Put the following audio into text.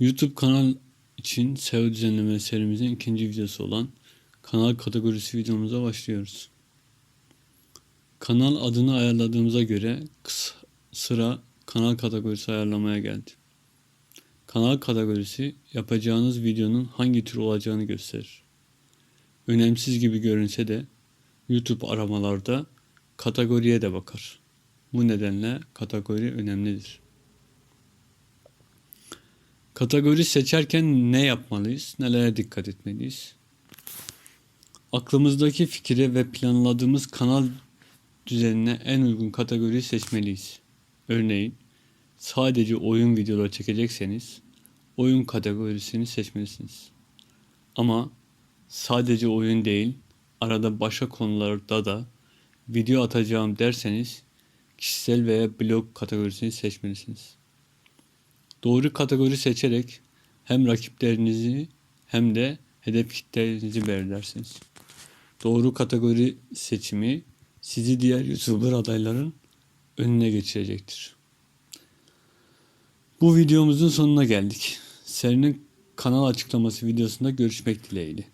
YouTube kanal için SEO düzenleme serimizin ikinci videosu olan kanal kategorisi videomuza başlıyoruz. Kanal adını ayarladığımıza göre sıra kanal kategorisi ayarlamaya geldi. Kanal kategorisi yapacağınız videonun hangi tür olacağını gösterir. Önemsiz gibi görünse de YouTube aramalarda kategoriye de bakar. Bu nedenle kategori önemlidir. Kategori seçerken ne yapmalıyız? Nelere dikkat etmeliyiz? Aklımızdaki fikire ve planladığımız kanal düzenine en uygun kategoriyi seçmeliyiz. Örneğin sadece oyun videoları çekecekseniz oyun kategorisini seçmelisiniz. Ama sadece oyun değil, arada başka konularda da video atacağım derseniz kişisel veya blog kategorisini seçmelisiniz. Doğru kategori seçerek hem rakiplerinizi hem de hedef kitlenizi belirlersiniz. Doğru kategori seçimi sizi diğer YouTuber adayların önüne geçirecektir. Bu videomuzun sonuna geldik. Serinin kanal açıklaması videosunda görüşmek dileğiyle.